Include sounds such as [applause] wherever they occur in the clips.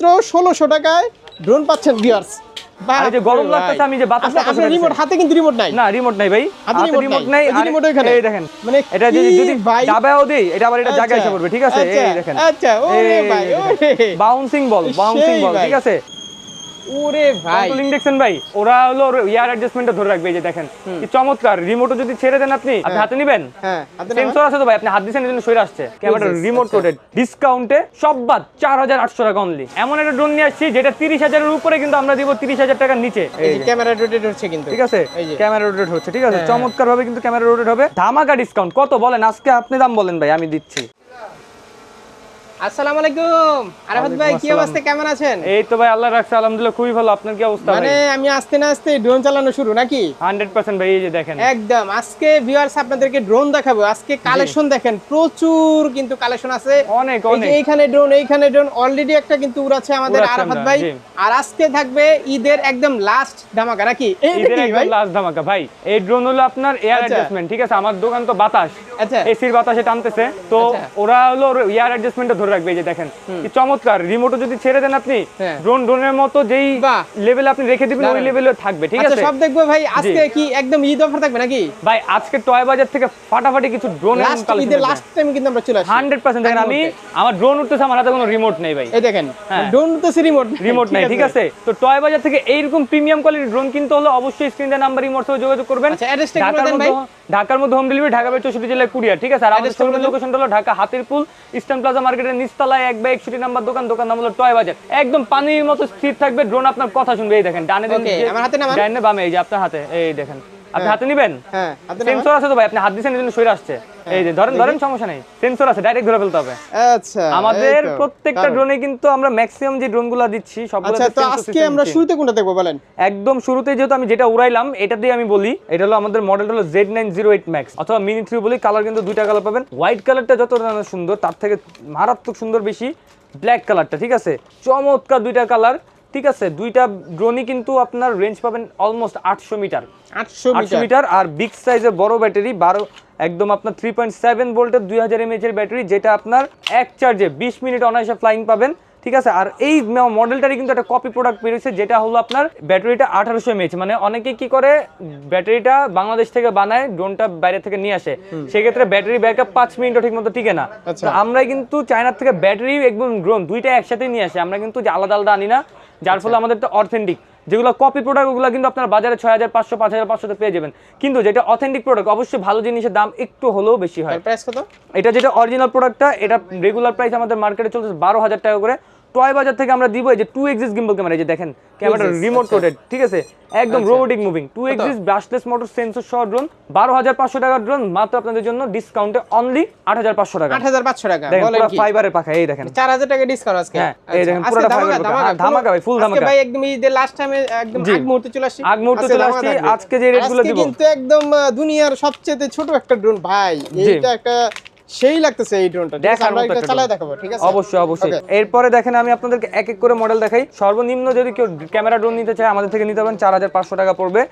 মাত্র ষোলোশো টাকায় ড্রোন পাচ্ছেন ভিউয়ার্স যে গরম লাগতেছে, আমি যে আপনার রিমোট হাতে কিন্তু রিমোট নাই? না রিমোট নাই ভাই। হাতে হাতে রিমোট নাই। নাই। এই যে আর remote ওইখানে। এই দেখেন। মানে এটা যদি কি যদি দাবাও দেই এটা আবার এটা জায়গায় এসে আচ্ছা, পড়বে ঠিক আছে? আচ্ছা, এই দেখেন। আচ্ছা, ওরে ভাই, ওরে। বাউন্সিং বল বাউন্সিং বল ঠিক আছে? ওরে ভাই। কন্ট্রোলিং দেখছেন ভাই ওরা হলো ইয়ার অ্যাডজাস্টমেন্টটা ধরে রাখবে এই যে দেখেন। কি চমৎকার রিমোটও যদি ছেড়ে দেন আপনি আপনি হাতে নেবেন? হ্যাঁ সেন্সর আছে তো ভাই আপনি হাত দিচ্ছেন এই জন্য সরে আসছে ক্যামেরা রিমোট। কোডেড ডিসকাউন্টে সব বাদ চার হাজার আটশো টাকা অনলি এমন একটা ড্রোন নিয়ে আসছি যেটা তিরিশ হাজারের উপরে কিন্তু আমরা দিব তিরিশ হাজার টাকার নিচে। এই যে। ক্যামেরা রোটেট হচ্ছে কিন্তু। ঠিক আছে? ক্যামেরা রোটেট হচ্ছে ঠিক আছে? হ্যাঁ। চমৎকার ভাবে কিন্তু ক্যামেরা রোটেট হবে। ধামাকা ডিসকাউন্ট কত বলেন? আজকে আপনি দাম বলেন ভাই আমি দিচ্ছি। আসসালামু আলাইকুম। আরাফাত ভাই কি অবস্থা? কেমন আছেন? এই তো ভাই আল্লাহ রাখছে আলহামদুলিল্লাহ খুবই ভালো। আপনার কি অবস্থা মানে আমি আস্তে না আস্তে ড্রোন চালানো শুরু নাকি? হান্ড্রেড পার্সেন্ট ভাই এই যে দেখেন। একদম। আজকে ভিউয়ার্স আপনাদেরকে ড্রোন দেখাবো। আজকে কালেকশন দেখেন প্রচুর কিন্তু কালেকশন আছে। অনেক অনেক। এইখানে ড্রোন এইখানে ড্রোন অলরেডি একটা কিন্তু উড়াচ্ছে আমাদের আরাফাত ভাই। আর আজকে থাকবে ঈদের একদম লাস্ট ধামাকা নাকি? ঈদের একদম লাস্ট ধামাকা ভাই। এই ড্রোন হলো আপনার এয়ার আচ্ছা। অ্যাডজাস্টমেন্ট ঠিক আছে? আমার দোকান তো বাতাস। আচ্ছা। এসির বাতাসে টানতেছে। তো আচ্ছা। ওরা হলো এয়ার অ্যাডজাস্টমেন্টটা ধরে রাখবে এই যে দেখেন। কি চমৎকার রিমোটও যদি ছেড়ে দেন আপনি হ্যাঁ। ড্রোন ড্রোনের মতো যেই। লেভেলে আপনি রেখে দিবেন ওই লেভেলে থাকবে ঠিক আচ্ছা আছে? সব দেখব ভাই আজকে কি একদম ঈদ অফার থাকবে নাকি? ভাই আজকে টয় বাজার থেকে ফাটাফাটি কিছু ড্রোন ঈদের লাস্ট টাইম কিন্তু আমরা চলে হান্ড্রেড পার্সেন্ট দেখেন আমি আমার ড্রোন উঠতেছে আমার হাতে কোনো রিমোট নেই ভাই। এই দেখেন হ্যাঁ। ড্রোন তো রিমোট রিমোট নাই ঠিক আছে। তো টয় বাজার থেকে এইরকম প্রিমিয়াম কোয়ালিটির ড্রোন কিনতে হলে অবশ্যই স্ক্রিন দেওয়া নাম্বার ইমোর সাথে যোগাযোগ করবেন। আচ্ছা অ্যাড্রেসটা কি দেন ভাই মধ্যে ঢাকার মধ্যে হোম ডেলিভারি ঢাকা বাই চৌষট্টি জেলায় কুরিয়ার ঠিক আছে? আর আমাদের শোরুমের লোকেশনটা হলো ঢাকা হাতিরপুল ইস্টার্ন প্লাজা মার্কেটের নিচতলায় এক বাই একষট্টি নাম্বার দোকান দোকান নাম হলো টয় বাজার। একদম পানির মতো স্থির থাকবে ড্রোন আপনার কথা শুনবে এই দেখেন। ডানে। ডানে বামে এই যে আপনার হাতে এই দেখেন। আপনি হাতে নেবেন? হ্যাঁ হাতে নাও। সেন্সর আছে তো ভাই আপনি হাত দিচ্ছেন সরে আসছে। এই যে ধরেন ধরেন সমস্যা নেই। সেন্সর আছে ডাইরেক্ট ধরে ফেলতে হবে। আচ্ছা আমাদের প্রত্যেকটা। ড্রোনে কিন্তু আমরা ম্যাক্সিমাম যে ড্রোনগুলো দিচ্ছি সবগুলো আচ্ছা তো আজকে আমরা শুরুতে কোনটা দেখব বলেন? একদম শুরুতে যেহেতু আমি যেটা উড়াইলাম এটা দিয়ে আমি বলি এটা হলো আমাদের মডেলটা হলো Z nine zero eight max অথবা মিনি থ্রি বলি কালার কিন্তু দুইটা কালার পাবেন। হোয়াইট কালারটা যত সুন্দর তার থেকে মারাত্মক সুন্দর বেশি ব্ল্যাক কালারটা ঠিক আছে? চমৎকার দুইটা কালার ঠিক আছে দুইটা ড্রোনই কিন্তু আপনার রেঞ্জ পাবেন অলমোস্ট আটশো মিটার। আটশো আটশো মিটার। মিটার আর বিগ সাইজের বড় ব্যাটারি বারো একদম আপনার থ্রি পয়েন্ট সেভেন ভোল্টের দুই হাজার এমএচ এর ব্যাটারি যেটা আপনার এক চার্জে বিশ মিনিট অনায়াসে ফ্লাইং পাবেন। ঠিক আছে? আর এই মডেলটারই কিন্তু একটা কপি প্রোডাক্ট বেরিয়েছে যেটা হলো আপনার ব্যাটারিটা আঠারোশো এমএচ মানে অনেকে কি করে ব্যাটারিটা বাংলাদেশ থেকে বানায় ড্রোনটা বাইরে থেকে নিয়ে আসে। সেক্ষেত্রে ব্যাটারি ব্যাকআপ পাঁচ মিনিটও ঠিক মতো টিকে না। আচ্ছা। আমরা কিন্তু চায়নার থেকে ব্যাটারি একদম ড্রোন দুইটা একসাথে নিয়ে আসে। আমরা কিন্তু আলাদা আলাদা আনি না যার ফলে আমাদের অথেন্টিক যেগুলো কপি প্রোডাক্ট ওগুলো কিন্তু আপনার বাজারে ছয় হাজার পাঁচশো পাঁচ হাজার পাঁচশোতে পেয়ে যাবেন। কিন্তু যেটা অথেন্টিক প্রোডাক্ট অবশ্যই ভালো জিনিসের দাম একটু হলেও বেশি হয়। প্রাইস কত? এটা যেটা অরিজিনাল প্রোডাক্টটা এটা রেগুলার প্রাইস আমাদের মার্কেটে চলছে বারো হাজার টাকা করে। টয় বাজার থেকে আমরা দিব এই যে টু এক্সিস গিম্বল ক্যামেরা এই যে দেখেন ক্যামেরা রিমোট আচ্ছা। কোডেড ঠিক আছে? একদম robotic moving two axis brushless motor sensor সহ ড্রোন বারো হাজার পাঁচশো টাকার ড্রোন মাত্র আপনাদের জন্য ডিসকাউন্টে অনলি আট হাজার পাঁচশো টাকা। আট হাজার পাঁচশো টাকা পুরো ফাইবারের পাখা এই দেখেন। চার হাজার টাকা ডিসকাউন্ট আজকে। হ্যাঁ, আচ্ছা, এই দেখেন, আজকে পুরোটা ধামাকা, ভাই, আজকে ধামাকা। ভাই একদম ঈদের লাস্ট টাইমে একদম আগ মুহূর্তে চলে আগ মুহূর্তে আজকে চলে আসছি, আজকে যে রেটগুলো দিব। কিন্তু একদম দুনিয়ার সবচেয়ে ছোট একটা ড্রোন ভাই। এইটা একটা সেই লাগতেছে এই ড্রোনটা দেখার মতো একটা চালায় দেখাবো ঠিক আছে? অবশ্যই অবশ্যই। এরপরে দেখেন আমি আপনাদেরকে এক এক করে মডেল দেখাই। সর্বনিম্ন যদি কেউ ক্যামেরা ড্রোন নিতে চায় আমাদের থেকে নিতে পারেন চার হাজার পাঁচশো টাকা পড়বে।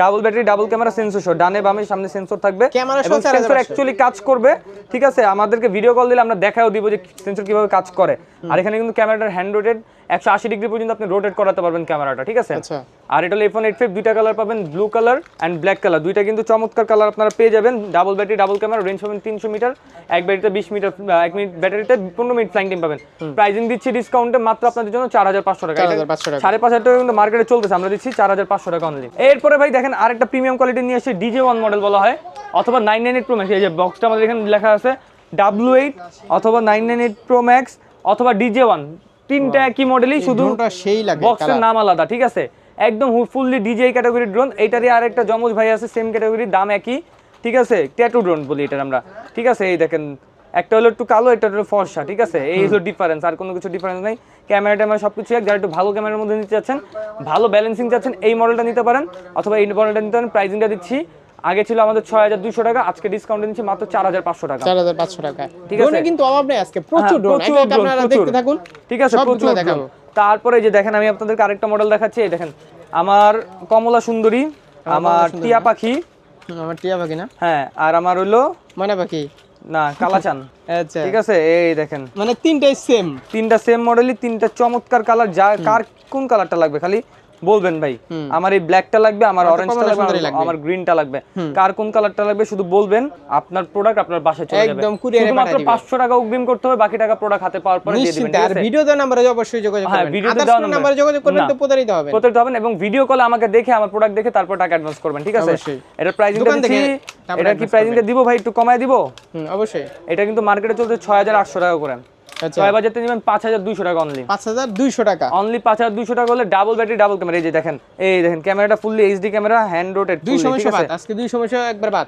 Double battery double camera sensor সহ ডানে বামে সামনে সেন্সর থাকবে। এবং সেন্সর অ্যাকচুয়ালি কাজ করবে ঠিক আছে? আমাদেরকে ভিডিও কল দিলে আমরা দেখাও দিব যে সেন্সর কীভাবে কাজ করে। আর এখানে কিন্তু ক্যামেরাটার হ্যান্ড রোটেড একশো আশি ডিগ্রি পর্যন্ত আপনি রোটেট করাতে পারবেন ক্যামেরাটা ঠিক আছে? আচ্ছা। আর এটা হলো এফোন এইট ফাইভ দুইটা কালার পাবেন blue colour and black colour দুইটা কিন্তু চমৎকার কালার আপনারা পেয়ে যাবেন। Double battery double camera range পাবেন তিনশো মিটার এক ব্যাটারিতে বিশ মিটার এক মিনিট ব্যাটারিতে পনেরো মিনিট ফ্লাইং টাইম পাবেন। প্রাইজিং দিচ্ছি ডিসকাউন্টে মাত্র আপনাদের জন্য চার হাজার পাঁচশো টাকা হাজার পাঁচশো টাকা। সাড়ে পাঁচ হাজার টাকা কিন্তু মার্কেটে চলতেছে আমরা দিচ্ছি চার হাজার পাঁচশো টাকা অনলি এরপরে ভাই দেখেন আরেকটা প্রিমিয়াম কোয়ালিটি নিয়ে এসে ডিজে ওয়ান মডেল বলা হয় অথবা nine nine eight pro max এই যে বক্সটা আমাদের এখানে লেখা আছে ডাব্লু এইট অথবা nine nine eight pro max অথবা ডিজে ওয়ান তিনটা একই মডেলই শুধু সেই লাগে বক্সের নাম আলাদা ঠিক আছে? একদম ফুললি ডিজে ক্যাটাগরির ড্রোন এইটারই আরেকটা জমজ ভাই আছে সেম ক্যাটাগরির দাম একই ঠিক আছে? ট্যাটু ড্রোন বলি এটার আমরা। ঠিক আছে এই দেখেন একটা হলো একটু কালো একটা হলো ফর্সা ঠিক আছে? এই হলো ডিফারেন্স আর কোনো কিছু ডিফারেন্স নাই। ক্যামেরা ট্যামেরা সব কিছু এক যারা একটু ভালো ক্যামেরার মধ্যে নিতে চাচ্ছেন ভালো ব্যালেন্সিং চাচ্ছেন এই মডেলটা নিতে পারেন অথবা এই মডেলটা নিতে পারেন প্রাইসিংটা দিচ্ছি আগে ছিল আমাদের ছয় হাজার দুশো টাকা আজকে ডিসকাউন্ট দিচ্ছি মাত্র চার হাজার পাঁচশো টাকা। চার হাজার পাঁচশো টাকা। ঠিক আছে। কিন্তু অভাব নেই আজকে প্রচুর হ্যাঁ, প্রচুর আপনারা দেখতে থাকুন ঠিক আছে প্রচুর দেখাবো। তারপরে যে দেখেন আমি আপনাদেরকে আরেকটা মডেল দেখাচ্ছি এই দেখেন আমার কমলা সুন্দরী আমার টিয়া পাখি। আমার টিয়া পাখি না? হ্যাঁ আর আমার হলো ময়না পাখি। না কালাচান। আচ্ছা। ঠিক আছে এই দেখেন। মানে তিনটাই সেম তিনটা সেম মডেলই তিনটা চমৎকার কালার যা কার কোন কালারটা লাগবে? খালি বলবেন ভাই আমার এই ব্ল্যাকটা লাগবে আমার অরেঞ্জটা লাগবে আমার-। গ্রিনটা লাগবে। কার কোন কালারটা লাগবে শুধু বলবেন আপনার প্রোডাক্ট আপনার বাসায় চলে যাবে। একদম শুধুমাত্র পাঠিয়ে দিবে। 500 টাকা অগ্রিম করতে হবে বাকি টাকা প্রোডাক্ট হাতে পাওয়ার পরে দিয়ে দিবেন আর ভিডিও দেওয়া নাম্বারে অবশ্যই যোগাযোগ হ্যাঁ, করবেন। ভিডিওতে আদার্স দেওয়া নাম্বারে যোগাযোগ করলে। তো প্রতারিত হবে প্রতারিত হবেন এবং ভিডিও কলে আমাকে দেখে আমার প্রোডাক্ট দেখে তারপর টাকা অ্যাডভান্স করবেন ঠিক আছে? এটা প্রাইসিংটা দিচ্ছি। এটা কি প্রাইসিংটা দিব ভাই একটু কমায় দিব? অবশ্যই। এটা কিন্তু মার্কেটে চলছে 6800 টাকা করে। ছয় বাজারতে নেবেন 5200 টাকা অনলি পাঁচ হাজার দুইশো টাকা। অনলি পাঁচ হাজার দুশো টাকা হলে ডাবল ব্যাটারি ডাবল ক্যামেরা এই যে দেখেন এই দেখেন ক্যামেরাটা fully HD camera hand rotated দুই ঠিক সমস্যা আছে? বাদ আজকে দুই সমস্যা একবার বাদ।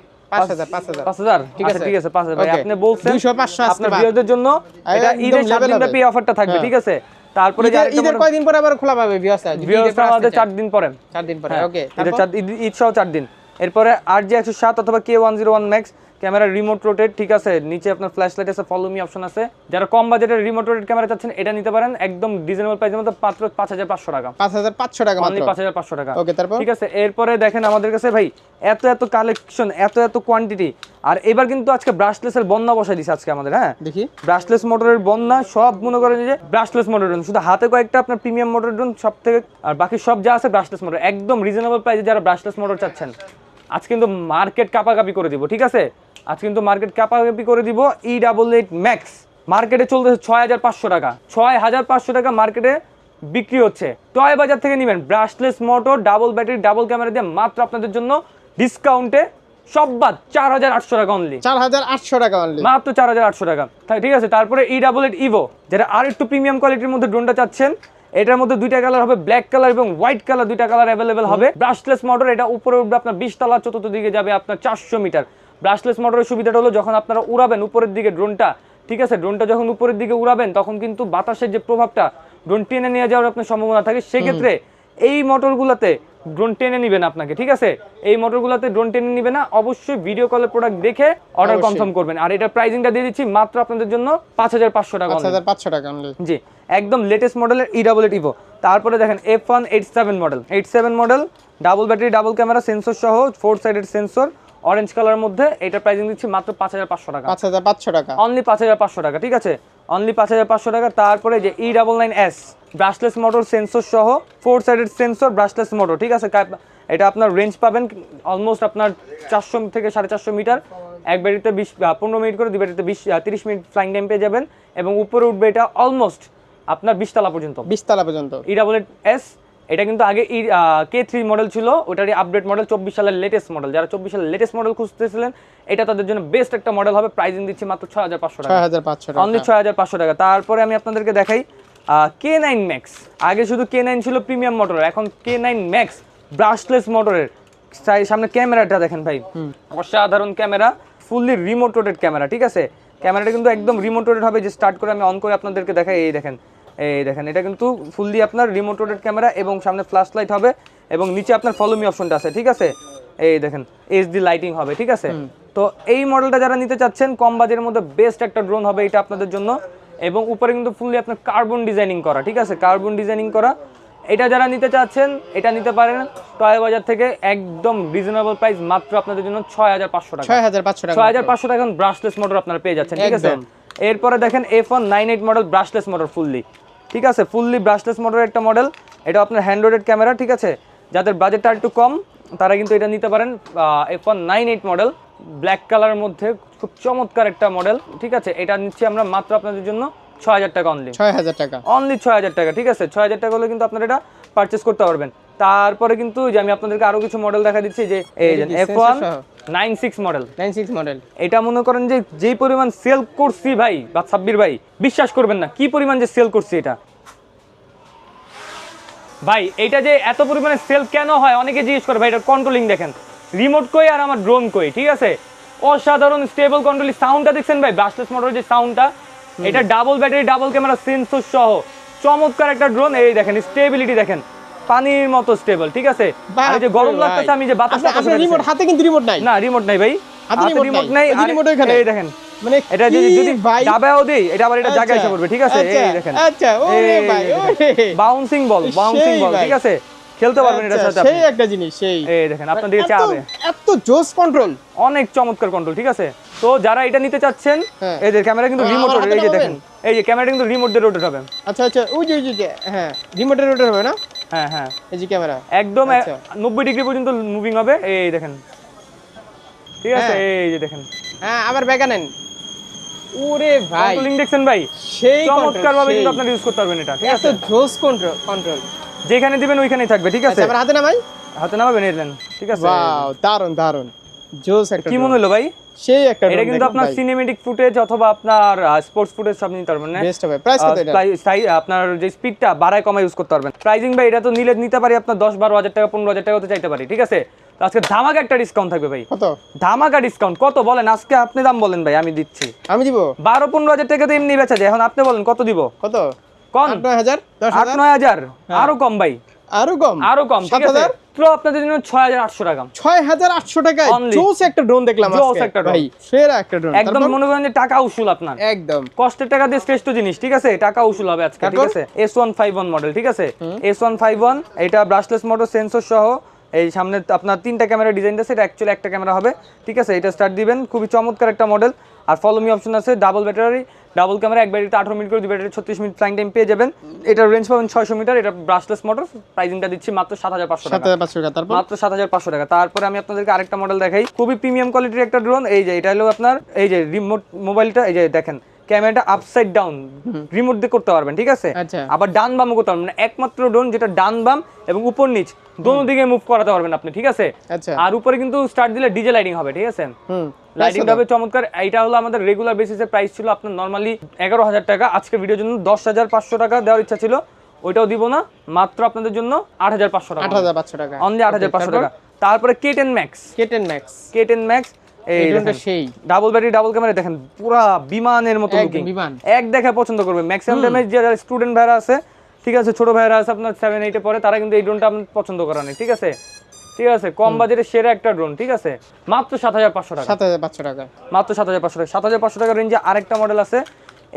হাজার পাঁচ হাজার। পাঁচ হাজার ঠিক আচ্ছা, আছে। ঠিক আছে ভাই আপনি বলছেন 200, 500 আপনার ভিউয়ারদের জন্য এটা ঈদের সাত দিন ব্যাপী অফারটা থাকবে হ্যাঁ। ঠিক আছে? তারপরে ঈদের কয়দিন পরে আবার খোলা পাবে আমাদের দিন পরে। দিন পরে হ্যাঁ, ওকে ঈদ- ঈদ সহ চার দিন। এরপরে আর জি একশো সাত অথবা K one zero one max camera remote rotate ঠিক আছে? নিচে আপনার ফ্ল্যাশ লাইট আছে ফলো মি অপশন আছে। যারা কম বাজেটের রিমোট রোটেট ক্যামেরা চাচ্ছেন এটা নিতে পারেন একদম রিজনেবল প্রাইসের মধ্যে মাত্র পাঁচ হাজার পাঁচশো টাকা। পাঁচ হাজার পাঁচশো টাকা অনলি মাত্র। পাঁচ হাজার পাঁচশো টাকা। ওকে তারপর? ঠিক আছে এরপরে দেখেন আমাদের কাছে ভাই এত এত কালেকশন এত এত কোয়ান্টিটি আর এবার কিন্তু আজকে ব্রাশলেসের বন্যা বসাই দিছে আজকে আমাদের হ্যাঁ? দেখি। ব্রাশলেস মোটরের বন্যা সব মনে করেন যে ব্রাশলেস মোটর ড্রোন শুধু হাতে কয়েকটা আপনার প্রিমিয়াম মোটর ড্রোন সব থেকে আর বাকি সব যা আছে ব্রাশলেস মোটর একদম রিজনেবল প্রাইসে যারা ব্রাশলেস মোটর চাচ্ছেন। আজ কিন্তু মার্কেট কাপাকাপি করে দিব ঠিক আছে? আজ কিন্তু মার্কেট কাপাকাপি করে দিব ই ডাবল এইট ম্যাক্স মার্কেটে চলতেছে ছয় হাজার পাঁচশো টাকা। ছয় হাজার পাঁচশো টাকা মার্কেটে বিক্রি হচ্ছে। টয় বাজার থেকে নেবেন brushless motor double battery double camera দিয়ে মাত্র আপনাদের জন্য ডিসকাউন্টে সব বাদ চার হাজার আটশো টাকা অনলি চার হাজার আটশো টাকা অনলি মাত্র চার হাজার আটশো টাকা। ঠিক আছে? তারপরে ই ডাবল এইট ইভো যেটা আর একটু প্রিমিয়াম কোয়ালিটির মধ্যে ড্রোনটা চাচ্ছেন এটার মধ্যে দুইটা কালার হবে ব্ল্যাক কালার এবং হোয়াইট কালার দুইটা কালার অ্যাভেলেবেল হবে। ব্রাশলেস মোটর এটা উপরে উঠবে আপনার বিশ তলা চতুর্থ দিকে যাবে আপনার চারশো মিটার। ব্রাশলেস মোটরের সুবিধাটা হলো যখন আপনারা উড়াবেন উপরের দিকে ড্রোনটা ঠিক আছে? ড্রোনটা যখন উপরের দিকে উড়াবেন তখন কিন্তু বাতাসের যে প্রভাবটা ড্রোন টেনে নিয়ে যাওয়ার আপনার সম্ভাবনা থাকে। সেক্ষেত্রে এই মোটরগুলোতে ড্রোন টেনে নিবেন আপনাকে ঠিক আছে? এই মোটরগুলোতে ড্রোন টেনে নিবে না। অবশ্যই ভিডিও কলে প্রোডাক্ট দেখে অর্ডার কনফার্ম করবেন। আর এটার প্রাইসিংটা দিয়ে দিচ্ছি মাত্র আপনাদের জন্য পাঁচ হাজার পাঁচশো টাকা পাঁচ হাজার পাঁচশো টাকা জি একদম লেটেস্ট মডেলের ই ডাবল ইভো তারপরে দেখেন F one eight seven model eight seven model double battery double camera sensor সহ ফোর সাইডেড সেন্সর অরেঞ্জ কালারের মধ্যে এটা প্রাইসিং দিচ্ছি মাত্র পাঁচ হাজার পাঁচশো টাকা। পাঁচ হাজার পাঁচশো টাকা। অনলি পাঁচ হাজার পাঁচশো টাকা ঠিক আছে? অনলি পাঁচ হাজার পাঁচশো টাকা। তারপরে যে E double nine S brushless motor sensor সহ four sided sensor brushless motor ঠিক আছে? এটা আপনার রেঞ্জ পাবেন অলমোস্ট আপনার চারশো থেকে সাড়ে চারশো মিটার। এক ব্যাটারিতে বিশ পনেরো মিনিট করে দুই ব্যাটারিতে বিশ তিরিশ মিনিট ফ্লাইং টাইম পেয়ে যাবেন। এবং উপরে উঠবে এটা অলমোস্ট আপনার বিশতলা পর্যন্ত। বিশতলা পর্যন্ত। ই ডাবল এস এটা কিন্তু আগে ই কে থ্রি মডেল ছিল ওটারই আপডেট মডেল চব্বিশ সালের লেটেস্ট মডেল যারা চব্বিশ সালের লেটেস্ট মডেল খুঁজতেছিলেন এটা তাদের জন্য বেস্ট একটা মডেল হবে। প্রাইজিং দিচ্ছি মাত্র ছয় হাজার পাঁচশো টাকা। অনলি ছয় হাজার পাঁচশো টাকা। তারপরে আমি আপনাদেরকে দেখাই কে নাইন ম্যাক্স আগে শুধু কে নাইন ছিল প্রিমিয়াম মোটর এখন কে নাইন ম্যাক্স ব্রাশলেস মোটরের সামনে ক্যামেরাটা দেখেন ভাই। অসাধারণ camera fully remote rotated camera ঠিক আছে? ক্যামেরাটা কিন্তু একদম রিমোট রোটেড হবে যে স্টার্ট করে আমি অন করে আপনাদেরকে দেখাই এই দেখেন। এই দেখেন এটা কিন্তু ফুললি আপনার রিমোট রোটেড ক্যামেরা এবং সামনে ফ্ল্যাশ লাইট হবে এবং নিচে আপনার ফলো মি অপশনটা আছে ঠিক আছে? এই দেখেন এইচডি লাইটিং হবে ঠিক আছে? তো এই মডেলটা যারা নিতে চাচ্ছেন কম বাজেটের মধ্যে বেস্ট একটা ড্রোন হবে এটা আপনাদের জন্য এবং উপরে কিন্তু ফুললি আপনার কার্বন ডিজাইনিং করা ঠিক আছে? কার্বন ডিজাইনিং করা। এটা যারা নিতে চাচ্ছেন এটা নিতে পারেন টয় বাজার থেকে একদম রিজনেবল প্রাইস মাত্র আপনাদের জন্য ছয় হাজার পাঁচশো টাকা। ছয় হাজার পাঁচশো টাকা ছয় হাজার পাঁচশো টাকা ব্রাশলেস মোটর আপনারা পেয়ে যাচ্ছেন ঠিক আছে? এরপরে দেখেন F one nine eight model brushless motor fully ঠিক আছে ফুললি ব্রাশলেস মোটরের একটা মডেল এটা আপনার হ্যান্ড্রয়েড ক্যামেরা ঠিক আছে? যাদের বাজেটটা একটু কম তারা কিন্তু এটা নিতে পারেন F one nine eight model black কালারের মধ্যে খুব চমৎকার একটা মডেল ঠিক আছে? এটা নিচ্ছি আমরা মাত্র আপনাদের জন্য ছয় হাজার টাকা অনলি ছয় হাজার টাকা। অনলি ছয় হাজার টাকা ঠিক আছে? ছয় হাজার টাকা হলে কিন্তু আপনারা এটা পারচেস করতে পারবেন। তারপরে কিন্তু যে আমি আপনাদেরকে আরও কিছু মডেল দেখা দিচ্ছি যে এই যে F one nine six model nine six model এটা মনে করেন যে যেই পরিমাণ সেল করছি ভাই বা সাব্বির ভাই বিশ্বাস করবেন না কি পরিমাণ যে সেল করছি এটা? ভাই এটা যে এত পরিমাণে সেল কেন হয় অনেকে জিজ্ঞেস করে ভাই এটা কন্ট্রোলিং দেখেন। রিমোট কই আর আমার ড্রোন কই ঠিক আছে? অসাধারণ স্টেবল কন্ট্রোলিং সাউন্ডটা দেখছেন ভাই? ব্রাশলেস মোটরের যে সাউন্ডটা এটা double battery double camera sensor সহ। চমৎকার একটা ড্রোন এই দেখেন স্টেবিলিটি দেখেন। পানির মতো স্টেবল ঠিক আছে? আর যে গরম লাগতেছে আমি যে বাতাস আপনার রিমোট হাতে কিন্তু রিমোট নাই? না রিমোট নাই ভাই। হাতে রিমোট নাই। আর remote ওইখানে। এই দেখেন। মানে এটা যদি যদি দাবাও দেই এটা আবার এটা জায়গায় এসে আচ্ছা, পড়বে ঠিক আছে? আচ্ছা, এই দেখেন। আচ্ছা, ওরে ভাই। বাউন্সিং বল বাউন্সিং বল ঠিক আছে? খেলতে পারবেন আচ্ছা, সাথে সেই একটা জিনিস সেই। এই দেখেন আপনার দিকে চাবে এত জোস কন্ট্রোল অনেক চমৎকার কন্ট্রোল ঠিক আছে? তো যারা এটা নিতে চাচ্ছেন হ্যাঁ। এই যে ক্যামেরা কিন্তু রিমোট এই যে দেখেন। এই যে ক্যামেরা কিন্তু রিমোট দিয়ে রোটেট হবে। আচ্ছা আচ্ছা ওই যে ওই যে, হ্যাঁ রিমোটের রোটার হবে না? হ্যাঁ হ্যাঁ। এই যে ক্যামেরা। একদম আচ্ছা। ডিগ্রি পর্যন্ত মুভিং হবে। এই দেখেন। ঠিক আছে হ্যাঁ। এই যে দেখেন। হ্যাঁ আবার ওরে ভাই কন্ট্রোলিং দেখছেন ভাই? সেই চমৎকার ভাবে কিন্তু আপনারা ইউজ করতে পারবেন এটা ঠিক আছে? জোস কন্ট্রোল কন্ট্রোল যেখানে দিবেন ওইখানেই থাকবে ঠিক আছে? আচ্ছা আবার হাতে নামাবেন এলেন ঠিক আছে? ওয়াও দারুণ দারুণ জোস একটা কি মনে হলো ভাই? সেই একটা এটা কিন্তু আপনার সিনেমেটিক ফুটেজ অথবা আপনার স্পোর্টস ফুটেজ সব নিতে পারবেন না বেস্ট হবে। প্রাইস কত এটা? আপনার যে স্পিডটা বাড়ায় কমায় ইউজ করতে পারবেন। প্রাইজিং ভাই এটা তো নিলে নিতে পারি আপনার দশ বারো হাজার টাকা পনেরো হাজার টাকা তো চাইতে পারি ঠিক আছে? আজকে ধামাকা একটা ডিসকাউন্ট থাকবে ভাই। কত? ধামাকা ডিসকাউন্ট কত বলেন? আজকে আপনি দাম বলেন ভাই আমি দিচ্ছি। আমি দিব? বারো পনেরো হাজার টাকা তো এমনি বেচা যায়। এখন আপনি বলেন কত দিব? কত? আট নয় হাজার? আরও কম ভাই। আরও কম? আরও কম ঠিক আছে? তো আপনাদের জন্য ছয় হাজার আটশো টাকা। ছয় হাজার আটশো টাকায় জোস একটা ড্রোন দেখলাম জোস একটা। ভাই সেরা একটা ড্রোন একদম মনে করেন যে টাকা উসুল আপনার। একদম। কষ্টের টাকা দিয়ে শ্রেষ্ঠ জিনিস ঠিক আছে? টাকা উসুল হবে আজকে ঠিক আছে? S one five one model ঠিক আছে? এস ওয়ান ফাইভ ওয়ান এটা ব্রাশলেস মোটর সেন্সর সহ এই সামনে আপনার তিনটা ক্যামেরা ডিজাইন আছে এটা অ্যাকচুয়ালি একটা ক্যামেরা হবে ঠিক আছে? এটা স্টার্ট দিবেন খুবই চমৎকার একটা মডেল আর ফলো মি অপশন আছে ডাবল ব্যাটারি ডাবল ক্যামেরা এক ব্যাটারিতে আঠারো মিনিট করে দুই ব্যাটারি ছত্রিশ মিনিট ফ্লাইং টাইম পেয়ে যাবেন। এটার রেঞ্জ পাবেন ছয়শো মিটার এটা ব্রাশলেস মোটর প্রাইজিংটা দিচ্ছি মাত্র সাত হাজার পাঁচশো টাকা। টাকা। মাত্র সাত হাজার পাঁচশো টাকা। তারপরে আমি আপনাদেরকে আরেকটা মডেল দেখাই। খুবই প্রিমিয়াম কোয়ালিটির একটা ড্রোন এই যে এটা হলো আপনার এই যে রিমোট মোবাইলটা এই যে দেখেন ক্যামেরাটা আপসাইড ডাউন রিমোট দিয়ে করতে পারবেন ঠিক আছে? আচ্ছা। আবার ডান বামও করতে পারবেন মানে একমাত্র ড্রোন যেটা ডান বাম এবং উপর নিচ দোনো দিকে মুভ করাতে পারবেন আপনি ঠিক আছে? আচ্ছা। আর উপরে কিন্তু স্টার্ট দিলে ডিজে লাইটিং হবে ঠিক আছে? লাইটিং হবে চমৎকার এইটা হলো আমাদের রেগুলার বেসিসে প্রাইস ছিল আপনার নর্মালি এগারো হাজার টাকা আজকে ভিডিওর জন্য দশ হাজার পাঁচশো টাকা দেওয়ার ইচ্ছা ছিল ওইটাও দিব না মাত্র আপনাদের জন্য আট হাজার পাঁচশো টাকা। আট হাজার পাঁচশো টাকা। অনলি আট হাজার পাঁচশো টাকা। তারপরে K ten max K ten max K ten max এই এই ড্রোনটা দেখেন। সেই ডাবল ব্যাটারি ডাবল ক্যামেরা দেখেন পুরা বিমানের মতো লুকিং এক দেখে পছন্দ করবে। ম্যাক্সিমাম ড্যামেজ যারা স্টুডেন্ট ভাইরা আছে ঠিক আছে ছোট ভাইরা আছে আপনার সেভেন এইটে পরে তারা কিন্তু এই ড্রোনটা আপনার পছন্দ করা নেই ঠিক আছে? ঠিক আছে কম বাজেটে সেরা একটা ড্রোন ঠিক আছে? মাত্র সাত হাজার পাঁচশো টাকা। সাত হাজার পাঁচশো টাকা। মাত্র সাত হাজার পাঁচশো টাকা। সাত হাজার পাঁচশো টাকার রেঞ্জে আরেকটা মডেল আছে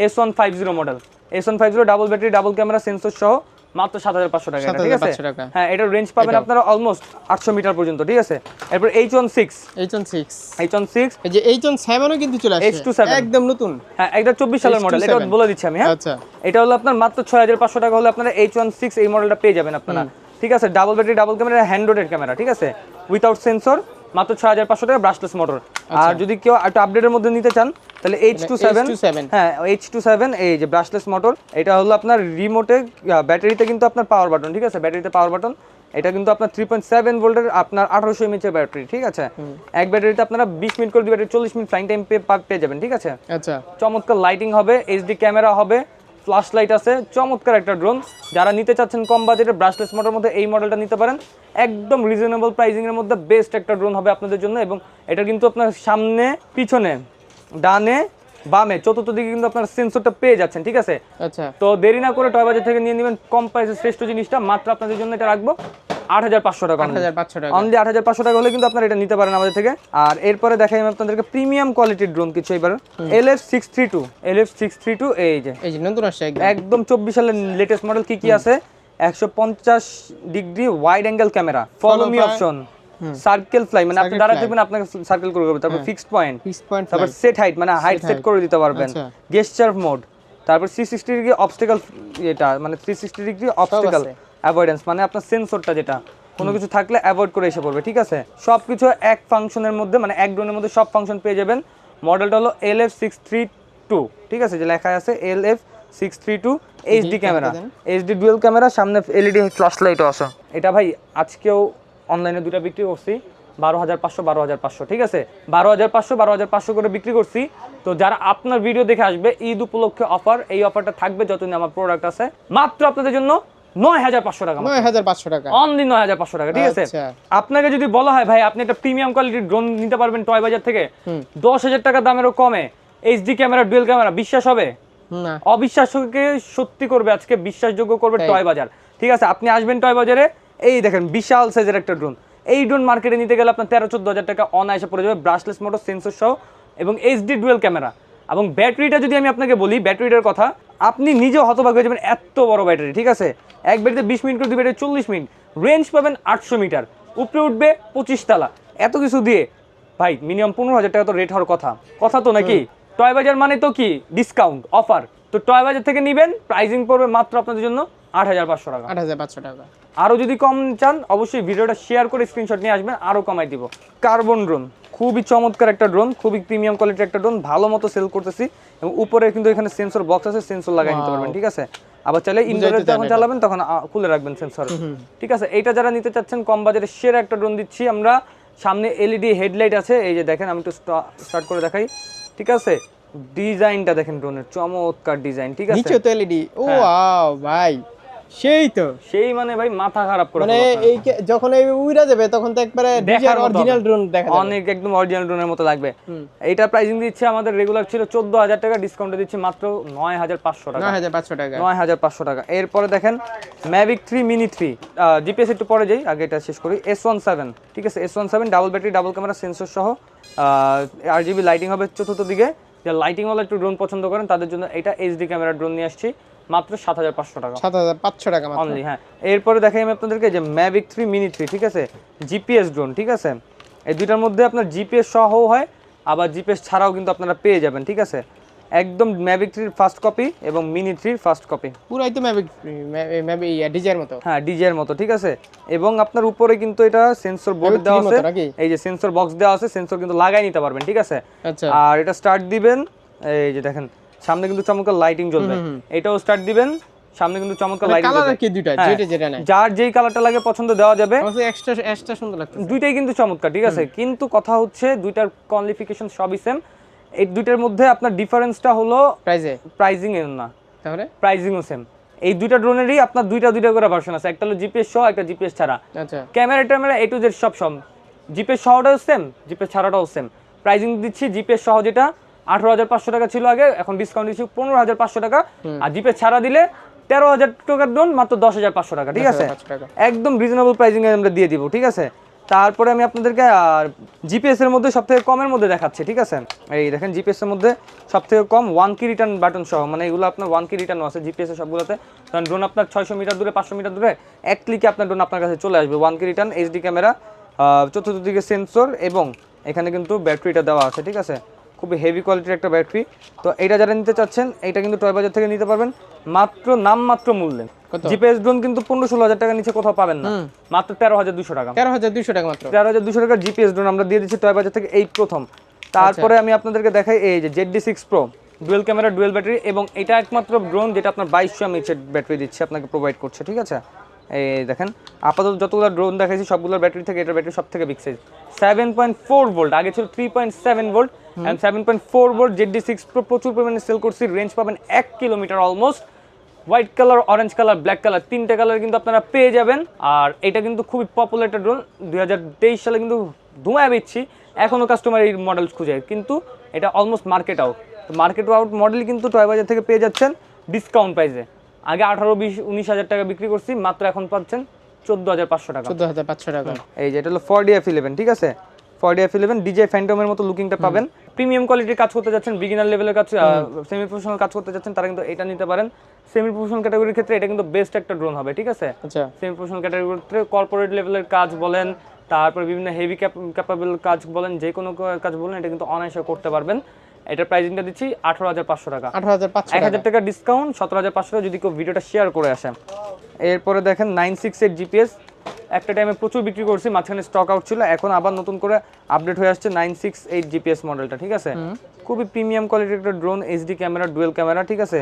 S one five zero model S one five zero double battery double camera sensor সহ মাত্র সাত হাজার পাঁচশো টাকা ঠিক আছে? হ্যাঁ এটার রেঞ্জ পাবেন আপনারা অলমোস্ট আটশো মিটার পর্যন্ত ঠিক আছে? এরপর H one six H one six H one six এই যে এইচ ওয়ান সেভেনও কিন্তু চলে আসছে। H27 একদম নতুন। হ্যাঁ এটা চব্বিশ সালের মডেল এটা বলে দিচ্ছি আমি হ্যাঁ? আচ্ছা। এটা হলো আপনার মাত্র ছয় হাজার পাঁচশো টাকা হলে আপনারা এইচ ওয়ান সিক্স এই মডেলটা পেয়ে যাবেন আপনারা। ঠিক আছে? Double battery double camera hand রোডেড camera ঠিক আছে? উইথাউট সেন্সর মাত্র ছয় হাজার পাঁচশো টাকা ব্রাশলেস মোটর আচ্ছা। আর যদি কেউ একটু আপডেটের মধ্যে নিতে চান তাহলে এইচ টু সেভেন H27 হ্যাঁ এইচ টু সেভেন এই যে ব্রাশলেস মোটর এটা হলো আপনার রিমোটে ব্যাটারিতে কিন্তু আপনার পাওয়ার বাটন ঠিক আছে? ব্যাটারিতে পাওয়ার বাটন এটা কিন্তু আপনার থ্রি পয়েন্ট সেভেন ভোল্টের আপনার আঠারোশো এমএচের ব্যাটারি ঠিক আছে? এক ব্যাটারিতে আপনারা বিশ মিনিট করে ব্যাটারি চল্লিশ মিনিট ফ্লাইং টাইম পেয়ে যাবেন ঠিক আছে? আচ্ছা। চমৎকার লাইটিং হবে এইচডি ক্যামেরা হবে ফ্ল্যাশ লাইট আছে চমৎকার একটা ড্রোন যারা নিতে চাচ্ছেন কম বাজেটে ব্রাশলেস মোটর মধ্যে এই মডেলটা নিতে পারেন একদম রিজনেবল প্রাইসিং এর মধ্যে বেস্ট একটা ড্রোন হবে আপনাদের জন্য এবং এটা কিন্তু আপনার সামনে পিছনে ডানে বামে। চতুর্থ দিকে কিন্তু আপনার সেন্সরটা পেয়ে যাচ্ছেন ঠিক আছে? আচ্ছা। তো দেরি না করে টয় বাজার থেকে নিয়ে নেবেন কম প্রাইসে শ্রেষ্ঠ জিনিসটা। মাত্র আপনাদের জন্য এটা রাখব। আট হাজার পাঁচশো টাকা আট হাজার পাঁচশো টাকা। অনলি আট হাজার পাঁচশো টাকা হলে কিন্তু আপনারা এটা নিতে পারেন আমাদের থেকে। আর এরপরে দেখাই আমি আপনাদেরকে প্রিমিয়াম কোয়ালিটির ড্রোন কিছু এবার। L F six three two L F six three two এই যে। এই যে নতুন আসছে একদম। একদম চব্বিশ সালের লেটেস্ট মডেল কি কি আছে? একশো পঞ্চাশ degree wide angle camera follow me option circle fly মানে আপনি দাঁড়াতে। থাকবেন আপনাকে সার্কেল করে দেবে। তারপর ফিক্সড পয়েন্ট সিক্স পয়েন্ট তারপর সেট হাইট মানে হাইট সেট করে দিতে পারবেন। আচ্ছা। গেস্টার মোড তারপর থ্রি সিক্সটি ডিগ্রি অবস্টেকাল এটা মানে three sixty degree obstacle. Avoidance মানে আপনার সেন্সরটা যেটা কোনো কিছু থাকলে অ্যাভয়েড করে এসে পড়বে ঠিক আছে? সব কিছু এক ফাংশনের মধ্যে মানে এক ড্রোনের মধ্যে সব ফাংশন পেয়ে যাবেন। মডেলটা হলো L F six three two ঠিক আছে? যে লেখা আছে L F six three two HD camera. HD dual camera সামনে এলইডি ফ্ল্যাশ লাইটও আছে। এটা ভাই আজকেও অনলাইনে দুটো বিক্রি করছি বারো হাজার পাঁচশো বারো হাজার পাঁচশো ঠিক আছে? বারো হাজার পাঁচশো বারো হাজার পাঁচশো করে বিক্রি করছি। তো যারা আপনার ভিডিও দেখে আসবে ঈদ উপলক্ষে অফার এই অফারটা থাকবে যতদিন আমার প্রোডাক্ট আছে। মাত্র আপনাদের জন্য নয় হাজার পাঁচশো টাকা নয় হাজার পাঁচশো টাকা। অনলি নয় হাজার পাঁচশো টাকা ঠিক আছে? আচ্ছা। আপনাকে যদি বলা হয় ভাই আপনি একটা প্রিমিয়াম কোয়ালিটির ড্রোন নিতে পারবেন টয় বাজার থেকে দশ হাজার টাকা দামেরও কমে। এইচডি ক্যামেরা ডুয়েল ক্যামেরা বিশ্বাস হবে? অবিশ্বাসকে সত্যি করবে আজকে বিশ্বাসযোগ্য করবে টয় বাজার। ঠিক আছে? আপনি আসবেন টয় বাজারে এই দেখেন বিশাল সাইজের একটা ড্রোন এই ড্রোন মার্কেটে নিতে গেলে আপনার তেরো চোদ্দ হাজার টাকা অনায়াসে পড়ে যাবে। ব্রাশলেস মোটর সেন্সর সহ এবং এইচডি ডুয়েল ক্যামেরা এবং ব্যাটারিটা যদি আমি আপনাকে বলি ব্যাটারিটার কথা আপনি নিজেও হতভাগ হয়ে যাবেন এত বড় ব্যাটারি ঠিক আছে? এক ব্যাটারিতে বিশ মিনিট করে দুই ব্যাটারি চল্লিশ মিনিট। রেঞ্জ পাবেন আটশো মিটার। উপরে উঠবে পঁচিশ তালা। এত কিছু দিয়ে। ভাই মিনিমাম পনেরো হাজার টাকা তো রেট হওয়ার কথা। কথা তো নাকি? টয় বাজার মানে তো কি? ডিসকাউন্ট অফার তো টয় বাজার থেকে নেবেন প্রাইজিং পড়বে মাত্র আপনাদের জন্য আট হাজার পাঁচশো টাকা। আট হাজার পাঁচশো টাকা। আরও যদি কম চান অবশ্যই ভিডিওটা শেয়ার করে স্ক্রিনশট নিয়ে আসবেন আরও কমাই দিব। কার্বন ড্রোন খুবই চমৎকার একটা ড্রোন খুবই প্রিমিয়াম কোয়ালিটির একটা ড্রোন ভালো মতো সেল করতেছি এবং উপরে কিন্তু এখানে সেন্সর বক্স আছে সেন্সর লাগাই নিতে পারবেন ঠিক আছে? আবার চাইলে ইনডোরে যখন চালাবেন তখন খুলে রাখবেন সেন্সর ঠিক আছে? এইটা যারা নিতে চাচ্ছেন কম বাজারে সেরা একটা ড্রোন দিচ্ছি আমরা। সামনে এলইডি হেডলাইট আছে এই যে দেখেন আমি একটু স্টার্ট করে দেখাই। ঠিক আছে? ডিজাইনটা দেখেন ড্রোনের চমৎকার ডিজাইন ঠিক আছে? নিচে তো এলইডি ও হ্যাঁ। আও ভাই। সেই তো। সেই মানে ভাই মাথা খারাপ করে মানে এই যখন এই উইরা যাবে তখন তো একবারে দেখার অরিজিনাল ড্রোন দেখা যাবে। অনেক একদম অরিজিনাল ড্রোনের মতো লাগবে। এইটা প্রাইসিং দিচ্ছে আমাদের রেগুলার ছিল চোদ্দ হাজার টাকা ডিসকাউন্টে দিচ্ছে মাত্র নয় হাজার পাঁচশো টাকা। নয় হাজার পাঁচশো টাকা। নয় হাজার পাঁচশো টাকা। এরপরে দেখেন Mavic three mini three GPS একটু পরে যাই আগে এটা শেষ করি। এস ওয়ান সেভেন ঠিক আছে? S one seven double battery double camera sensor সহ। আর জিবি লাইটিং হবে চতুর্থ দিকে। যারা লাইটিংওয়ালা একটু ড্রোন পছন্দ করেন তাদের জন্য এটা এইচডি ক্যামেরা ড্রোন নিয়ে আসছি মাত্র সাত হাজার পাঁচশো টাকা। সাত হাজার পাঁচশো টাকা মাত্র। অনলি হ্যাঁ। এরপরে দেখাই আমি আপনাদেরকে যে ম্যাভিক থ্রি মিনি থ্রি ঠিক আছে? জিপিএস ড্রোন ঠিক আছে? এই দুইটার মধ্যে আপনার জিপিএস সহ হয় আবার জিপিএস ছাড়াও কিন্তু আপনারা পেয়ে যাবেন ঠিক আছে? একদম ম্যাভিক থ্রির ফার্স্ট কপি এবং মিনি থ্রির ফার্স্ট কপি পুরাই তো ম্যাবি ডিজাইন মতো। হ্যাঁ ডিজের মতো ঠিক আছে? এবং আপনার উপরে কিন্তু এটা সেন্সর বোর্ড দেওয়া আছে। এই যে সেন্সর বক্স দেওয়া আছে সেন্সর কিন্তু লাগাই নিতে পারবেন ঠিক আছে? আচ্ছা। আর এটা স্টার্ট দিবেন এই যে দেখেন সামনে কিন্তু চমৎকার লাইটিং জ্বলবে। এটাও স্টার্ট দিবেন সামনে কিন্তু চমৎকার লাইটিং কালার কি দুইটা? হ্যাঁ। যেটা যেটা নাই। যার যেই কালারটা লাগে পছন্দ দেওয়া যাবে। এক্সট্রা এক্সট্রা সুন্দর লাগছে দুইটাই কিন্তু চমৎকার ঠিক আছে? কিন্তু কথা হচ্ছে দুইটার কোয়ালিফিকেশন সবই সেম এই দুইটার মধ্যে আপনার ডিফারেন্সটা হলো প্রাইজে প্রাইজিং এর না। তাহলে? প্রাইজিংও সেম এই দুইটা ড্রোনেরই আপনার দুইটা দুইটা করে ভার্সন আছে। একটা হলো জিপিএস সহ একটা জিপিএস ছাড়া। আচ্ছা। ক্যামেরা ট্যামেরা এ টু জেড সব সম। জিপিএস সহটাও সেম জিপিএস ছাড়াটাও সেম প্রাইজিং দিচ্ছি জিপিএস সহ যেটা আঠারো হাজার পাঁচশো টাকা ছিল আগে এখন ডিসকাউন্ট দিচ্ছি পনেরো হাজার পাঁচশো টাকা। আর জিপিএস ছাড়া দিলে তেরো হাজার টাকার ড্রোন মাত্র দশ হাজার পাঁচশো টাকা ঠিক আছে? একদম রিজনেবল প্রাইজিং আমরা দিয়ে দিব ঠিক আছে? তারপরে আমি আপনাদেরকে, আর জিপিএস এর মধ্যে সবথেকে কমের মধ্যে দেখাচ্ছি, ঠিক আছে? এই দেখেন জিপিএসের মধ্যে সবথেকে কম ওয়ান কি রিটার্ন বাটন সহ মানে এগুলো আপনার ওয়ান কি রিটার্ন আছে জিপিএসের সবগুলোতে। কারণ ড্রোন আপনার ছয়শো মিটার দূরে, পাঁচশো মিটার দূরে, এক ক্লিকে আপনার ড্রোন আপনার কাছে চলে আসবে। ওয়ান কি রিটার্ন এইচডি ক্যামেরা চতুর্থ দিকে সেন্সর এবং এখানে কিন্তু ব্যাটারিটা দেওয়া আছে, ঠিক আছে? খুবই হেভি কোয়ালিটির একটা ব্যাটারি তো এটা যারা নিতে চাচ্ছেন এটা কিন্তু টয় বাজার থেকে নিতে পারবেন। মাত্র নামমাত্র মূল্যে? জিপিএস ড্রোন কিন্তু পনেরো ষোলো হাজার টাকা নিচে কোথাও পাবেন না। মাত্র তেরো হাজার দুশো টাকা। তেরো হাজার দুশো টাকা মাত্র। তেরো হাজার দুশো টাকার জিপিএস ড্রোন আমরা দিয়ে দিচ্ছি টয় বাজার থেকে এই প্রথম। তারপরে আমি আপনাদেরকে দেখাই এই যে Z D six pro dual camera dual battery এবং এটা একমাত্র ড্রোন যেটা আপনার বাইশশো এমএইচের ব্যাটারি দিচ্ছে আপনাকে প্রোভাইড করছে ঠিক আছে? এই দেখেন আপাতত যতগুলো ড্রোন দেখাইছি সবগুলোর ব্যাটারি থেকে এটার ব্যাটারি সব থেকে big size seven point four volt আগে ছিল three point seven volt and seven point four volt Z six pro প্রচুর পরিমাণে সেল করছি। রেঞ্জ পাবেন এক kilometre almost white colour orange colour black colour তিনটে কালার কিন্তু আপনারা পেয়ে যাবেন। আর এটা কিন্তু খুবই পপুলার একটা ড্রোন দুই সালে কিন্তু ধুমায় বেচছি। এখনও কাস্টমার এই মডেল খুঁজে। কিন্তু এটা অলমোস্ট মার্কেট আউট তো মার্কেট আউট মডেল কিন্তু টয় বাজার থেকে পেয়ে যাচ্ছেন ডিসকাউন্ট প্রাইসে আগে আঠারো বিশ উনিশ হাজার টাকা বিক্রি করছি। মাত্র এখন পাচ্ছেন চোদ্দ হাজার পাঁচশো টাকা। চোদ্দ হাজার পাঁচশো টাকা। এই যে এটা হলো ফর ডিএফ ইলেভেন ঠিক আছে? ফর ডিএফ ইলেভেন ডিজে ফ্যান্টমের মতো লুকিংটা পাবেন। প্রিমিয়াম কোয়ালিটির কাজ করতে যাচ্ছেন বিগিনার লেভেলের কাজ সেমি প্রফেশনাল কাজ করতে যাচ্ছেন তারা কিন্তু এটা নিতে পারেন। সেমি প্রফেশনাল ক্যাটাগরির ক্ষেত্রে এটা কিন্তু বেস্ট একটা ড্রোন হবে ঠিক আছে? আচ্ছা। সেমি প্রফেশনাল ক্যাটাগরির ক্ষেত্রে কর্পোরেট লেভেলের কাজ বলেন তারপরে বিভিন্ন হেভি ক্যাপাবল কাজ বলেন যে কোনো কাজ বলেন এটা কিন্তু অনায়াসে করতে পারবেন। এটার প্রাইসিংটা দিচ্ছি আঠারো হাজার পাঁচশো টাকা। আঠারো হাজার পাঁচশো এক হাজার টাকা ডিসকাউন্ট সতেরো হাজার পাঁচশো টাকা যদি কেউ ভিডিওটা শেয়ার করে আসে। এরপরে দেখেন নাইন সিক্স এইট জিপিএস একটা টাইমে প্রচুর বিক্রি করছি মাঝখানে স্টক আউট ছিল এখন আবার নতুন করে আপডেট হয়ে আসছে নাইন সিক্স এইট জিপিএস মডেলটা ঠিক আছে? খুবই প্রিমিয়াম কোয়ালিটির একটা drone HD camera dual camera ঠিক আছে?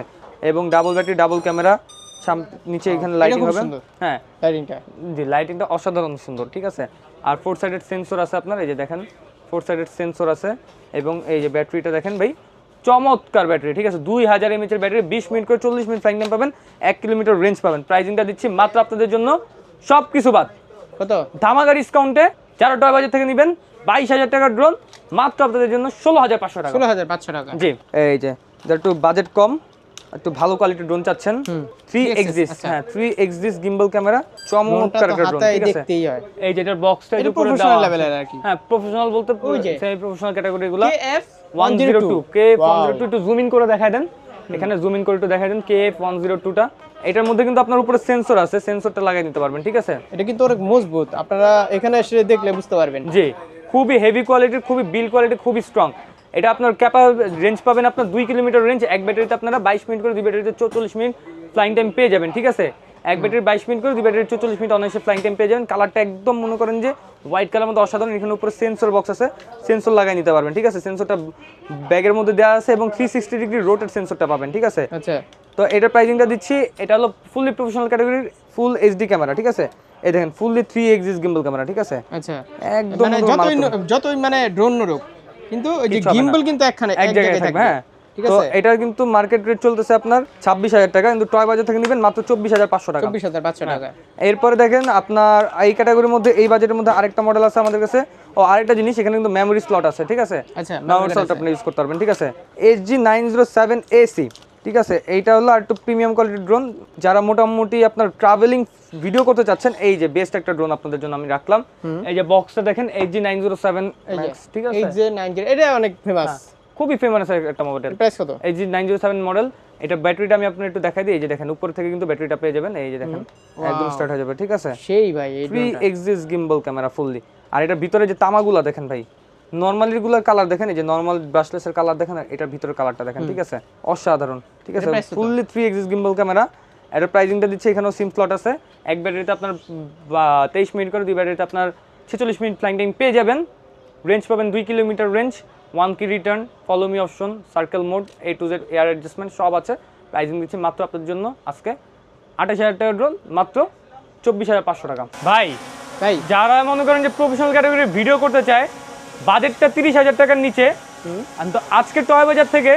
এবং ডাবল ব্যাটারি ডাবল ক্যামেরা নিচে এখানে লাইটিং হবে। হ্যাঁ। লাইটিংটা জি লাইটিংটা অসাধারণ সুন্দর ঠিক আছে? আর ফোর সাইডেড সেন্সর আছে আপনার এই যে দেখেন ফোর সাইডেড সেন্সর আছে এবং এই যে ব্যাটারিটা দেখেন ভাই চমৎকার ব্যাটারি ঠিক আছে? দুই হাজার এমএচের ব্যাটারি বিশ মিনিট করে চল্লিশ মিনিট ফ্লাইং টাইম পাবেন এক কিলোমিটার রেঞ্জ পাবেন। প্রাইজিংটা দিচ্ছি মাত্র আপনাদের জন্য। সব কিছু বাদ। কত? ধামাকা ডিসকাউন্টে যারা টয় বাজার থেকে নেবেন বাইশ হাজার টাকার ড্রোন মাত্র আপনাদের জন্য ষোলো হাজার পাঁচশো টাকা। ষোলো হাজার পাঁচশো টাকা। জি। এই যে একটু বাজেট কম একটু ভালো কোয়ালিটির ড্রোন চাচ্ছেন থ্রি এক্সিস হ্যাঁ থ্রি এক্সিস গিম্বল ক্যামেরা চমৎকার একটা ড্রোন ঠিক আছে? এই যেটার বক্সটা এটা প্রফেশনাল লেভেলের আর কি। হ্যাঁ প্রফেশনাল বলতে ওই যে। সেমি প্রফেশনাল ক্যাটাগরি গুলো KF 102 কে Wow. 102 একটু জুম ইন করে দেখায় দেন। এখানে জুম ইন করে একটু দেখায় দেন কে 102 টা। এটার মধ্যে কিন্তু আপনার উপরে সেন্সর আছে সেন্সরটা লাগিয়ে নিতে পারবেন ঠিক আছে? এটা কিন্তু অনেক মজবুত। আপনারা এখানে এসে দেখলে বুঝতে পারবেন। জি খুবই হেভি কোয়ালিটির খুবই বিল কোয়ালিটি খুবই স্ট্রং এটা আপনার ক্যাপা রেঞ্জ পাবেন আপনার দুই কিলোমিটার রেঞ্জ এক ব্যাটারিতে আপনারা বাইশ মিনিট করে দুই ব্যাটারিতে চৌচল্লিশ মিনিট ফ্লাইং টাইম পেয়ে যাবেন ঠিক আছে? এক ব্যাটারি বাইশ মিনিট করে দুই ব্যাটারি চৌচল্লিশ মিনিট অনায়াসে ফ্লাইং টাইম পেয়ে যাবেন। কালারটা একদম মনে করেন যে হোয়াইট কালার মধ্যে অসাধারণ। এখানে উপরে সেন্সর বক্স আছে। সেন্সর লাগাই নিতে পারবেন ঠিক আছে? সেন্সরটা ব্যাগের মধ্যে দেওয়া আছে এবং থ্রি সিক্সটি ডিগ্রি রোটেড সেন্সরটা পাবেন ঠিক আছে? আচ্ছা। তো এটার প্রাইসিংটা দিচ্ছি এটা হলো ফুললি প্রফেশনাল ক্যাটাগরির ফুল এইচডি ক্যামেরা ঠিক আছে? এই দেখেন fully three axis gimbal camera ঠিক আছে? আচ্ছা। একদম মানে যতই যতই মানে ড্রোন নড়ুক কিন্তু ওই যে। গিম্বল কিন্তু একখানে এক জায়গায় থাকবে হ্যাঁ। ঠিক তো আছে? এটা কিন্তু মার্কেট রেট চলতেছে আপনার ছাব্বিশ হাজার টাকা কিন্তু টয় বাজার থেকে নেবেন মাত্র চব্বিশ হাজার পাঁচশো টাকা। চব্বিশ হাজার পাঁচশো টাকা। এরপরে দেখেন আপনার এই ক্যাটাগরির মধ্যে এই বাজেটের মধ্যে আরেকটা মডেল আছে আমাদের কাছে। ও আরেকটা জিনিস এখানে কিন্তু মেমোরি স্লট আছে ঠিক আছে? আচ্ছা মেমোরি স্লট আপনি ইউজ করতে পারবেন ঠিক আছে? H G nine zero seven AC ঠিক আছে? এইটা হলো আর একটু প্রিমিয়াম কোয়ালিটির ড্রোন যারা মোটামুটি আপনার ট্রাভেলিং ভিডিও করতে চাচ্ছেন এই যে বেস্ট একটা ড্রোন আপনাদের জন্য আমি রাখলাম। এই যে বক্সটা দেখেন H G nine zero seven ঠিক আছে? এই যে নাইন এটা অনেক ফেমাস খুবই ফেমাস একটা মোবাইল প্রাইস কত? এই যে নাইন জিরো সেভেন মডেল এটা ব্যাটারিটা আমি আপনার একটু দেখাই দিই। এই যে দেখেন উপর থেকে কিন্তু ব্যাটারিটা পেয়ে যাবেন। এই যে দেখেন একদম স্টার্ট হয়ে যাবে ঠিক আছে? সেই ভাই এই three axis gimbal camera fully আর এটা ভিতরে যে তামাগুলা দেখেন ভাই নর্মালিরগুলার কালার দেখেন এই যে নর্মাল ব্রাশলেসের কালার দেখেন এটার ভিতরে কালারটা দেখেন ঠিক আছে? অসাধারণ ঠিক আছে? Fully three axis gimbal camera এটার প্রাইজিংটা দিচ্ছে এখানেও সিম স্লট আছে। এক ব্যাটারিতে আপনার তেইশ মিনিট করে দুই ব্যাটারিতে আপনার ছেচল্লিশ মিনিট ফ্লাইং টাইম পেয়ে যাবেন। রেঞ্জ পাবেন দুই kilometre range one key return follow me option circle mode A to Z air adjustment সব আছে। প্রাইজিং দিচ্ছি মাত্র আপনাদের জন্য আজকে। আঠাশ হাজার টাকা ড্রোন মাত্র চব্বিশ হাজার পাঁচশো টাকা। ভাই ভাই। যারা মনে করেন যে প্রফেশনাল ক্যাটাগরির ভিডিও করতে চায় বাজেটটা তিরিশ হাজার টাকার নিচে। তো আজকে টয় বাজার থেকে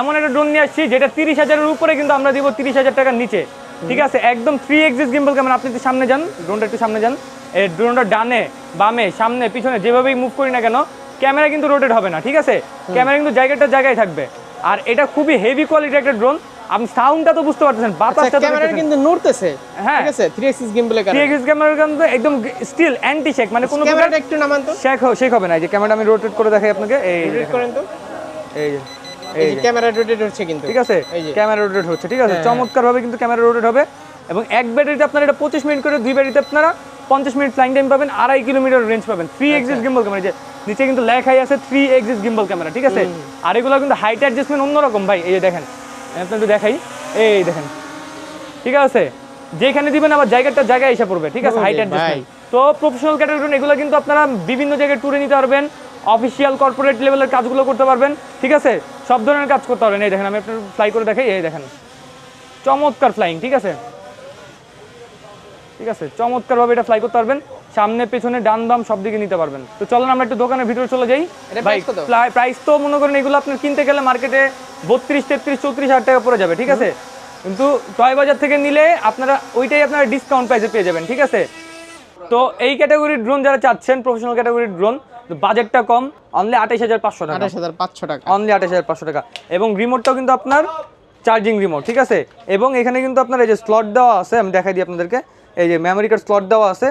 এমন একটা ড্রোন নিয়ে আসছি যেটা তিরিশ হাজারের উপরে কিন্তু আমরা দিব তিরিশ হাজার টাকার নিচে। ঠিক আছে? একদম থ্রি এক্সিস গিম্বল ক্যামেরা আপনি একটু সামনে যান ড্রোনটা একটু সামনে যান। এই ড্রোনটা ডানে বামে সামনে পিছনে যেভাবেই মুভ করি না কেন ক্যামেরা কিন্তু রোটেট হবে না ঠিক আছে? ক্যামেরা কিন্তু জায়গাটা জায়গায় থাকবে। আর এটা খুবই হেভি কোয়ালিটির একটা ড্রোন আপনি সাউন্ডটা তো বুঝতে পারতেছেন বাতাসটা তো ক্যামেরা কিন্তু নড়তেছে হ্যাঁ। ঠিক আছে? থ্রি এক্সিস গিম্বলের থ্রি কারণে। এক্সিস ক্যামেরা কিন্তু একদম স্টিল অ্যান্টি শেক মানে কোনো ক্যামেরাটা একটু নামান তো। শেক শেক হবে না। এই যে ক্যামেরা আমি রোটেট করে দেখাই আপনাকে এই রোটেট করেন তো। এই যে এই ক্যামেরা রোটেট হচ্ছে কিন্তু। ঠিক আছে? ক্যামেরা রোটেট হচ্ছে ঠিক আছে? হ্যাঁ। চমৎকার ভাবে কিন্তু ক্যামেরা রোটেট হবে। এবং এক ব্যাটারিতে আপনারা এটা পঁচিশ মিনিট করে দুই ব্যাটারিতে আপনারা পঞ্চাশ মিনিট ফ্লাইং টাইম পাবেন আড়াই কিলোমিটার রেঞ্জ পাবেন। থ্রি আচ্ছা। এক্সিস গিম্বল ক্যামেরা যে নিচে কিন্তু লেখাই আছে থ্রি এক্সিস গিম্বল ক্যামেরা ঠিক আছে? আর এগুলো কিন্তু হাইট অ্যাডজাস্টমেন্ট অন্যরকম ভাই এই যে দেখেন। আমি আপনাকে একটু দেখাই। এই দেখেন। ঠিক আছে? যেখানে দিবেন আবার জায়গাটা জায়গায় এসে পড়বে। ঠিক আছে? হাইট। অ্যাডজাস্টমেন্ট তো প্রফেশনাল ক্যাটাগরি এগুলো কিন্তু আপনারা বিভিন্ন জায়গায় ট্যুরে নিতে পারবেন। অফিসিয়াল কর্পোরেট লেভেলের কাজগুলো করতে পারবেন। ঠিক আছে? সব ধরনের কাজ করতে পারবেন। এই দেখেন আমি আপনার ফ্লাই করে দেখাই। এই দেখেন। চমৎকার ফ্লাইং ঠিক আছে? ঠিক আছে? চমৎকারভাবে এটা ফ্লাই করতে পারবেন। সামনে পেছনে ডান বাম সব দিকে নিতে পারবেন। তো চলেন আমরা একটু দোকানের ভিতরে চলে যাই? প্রাইস তো মনে করেন এগুলো আপনার কিনতে গেলে মার্কেটে বত্রিশ তেত্রিশ চৌত্রিশ হাজার টাকা পড়ে যাবে ঠিক আছে? কিন্তু টয় বাজার থেকে নিলে আপনারা ওইটাই আপনারা ডিসকাউন্ট প্রাইসে পেয়ে যাবেন ঠিক আছে? তো এই ক্যাটাগরির ড্রোন যারা চাচ্ছেন প্রফেশনাল ক্যাটাগরির ড্রোন বাজেটটা কম অনলি আঠাইশ হাজার পাঁচশো টাকা। আঠাশ হাজার পাঁচশো টাকা। অনলি আঠাশ হাজার পাঁচশো টাকা। এবং রিমোটটাও কিন্তু আপনার চার্জিং রিমোট ঠিক আছে? এবং এখানে কিন্তু আপনার এই যে স্লট দেওয়া আছে আমি দেখাই দিই আপনাদেরকে। এই যে মেমোরি কার্ড স্লট দেওয়া আছে